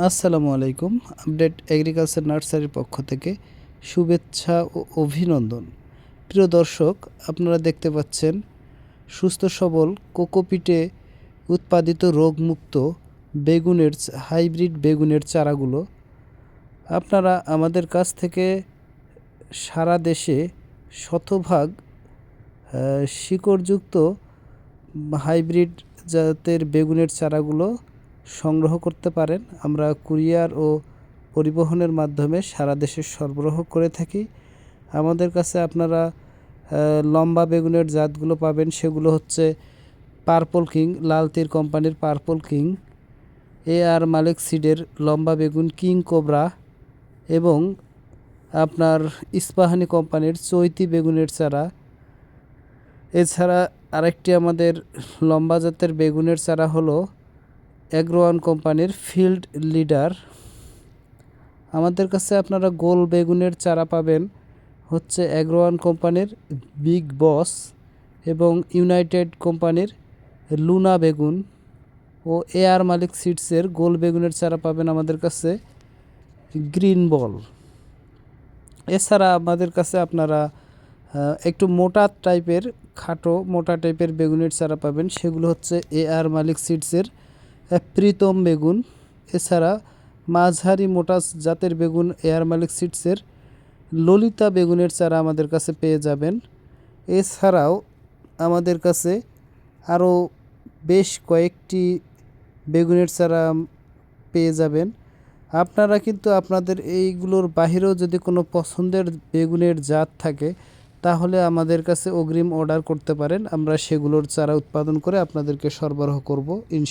আসসালামু আলাইকুম, update agriculture নার্সারির পক্ষ থেকে শুভেচ্ছা ও অভিনন্দন। প্রিয় দর্শক, আপনারা দেখতে পাচ্ছেন, সুস্থ সবল কোকোপিটে উৎপাদিত রোগমুক্ত বেগুনের হাইব্রিড বেগুনের চারাগুলো আপনারা আমাদের কাছ থেকে সারা দেশে শতভাগ শিকড়যুক্ত হাইব্রিড জাতের বেগুনের চারাগুলো সংগ্রহ করতে পারেন। আমরা কুরিয়ার ও পরিবহনের মাধ্যমে সারা দেশে সরবরাহ করে থাকি। আমাদের কাছে আপনারা লম্বা বেগুনের জাতগুলো পাবেন। সেগুলো হচ্ছে পার্পল কিং, লাল তীর কোম্পানির পার্পল কিং, এ আর মালিক সিডের লম্বা বেগুন কিং কোবরা এবং আপনার ইস্পাহানি কোম্পানির চৈতি বেগুনের চারা। এছাড়া আরেকটি আমাদের লম্বা জাতের বেগুনের চারা হলো অ্যাগ্রোয়ান কোম্পানির ফিল্ড লিডার। আমাদের কাছে আপনারা গোল বেগুনের চারা পাবেন। হচ্ছে অ্যাগ্রোয়ান কোম্পানির বিগ বস এবং ইউনাইটেড কোম্পানির লুনা বেগুন ও এয়ার মালিক সিডসের গোল বেগুনের চারা পাবেন আমাদের কাছে গ্রিন বল। এছাড়া আমাদের কাছে আপনারা একটু মোটা টাইপের, খাটো মোটা টাইপের বেগুনের চারা পাবেন। সেগুলো হচ্ছে এ আর মালিক সিডসের প্রীতম বেগুন, এছাড়া মাঝারি মোটা জাতের বেগুন এয়ার মালিক সিডসের ললিতা বেগুনের চারা আমাদের কাছে পেয়ে যাবেন। এছাড়াও আমাদের কাছে আরও বেশ কয়েকটি বেগুনের চারা পেয়ে যাবেন। আপনারা কিন্তু আপনাদের এইগুলোর বাহিরেও যদি কোনো পছন্দের বেগুনের জাত থাকে, তাহলে আমাদের কাছে অগ্রিম অর্ডার করতে পারেন। আমরা সেগুলোর চারা উৎপাদন করে আপনাদেরকে সরবরাহ করব, ইনশা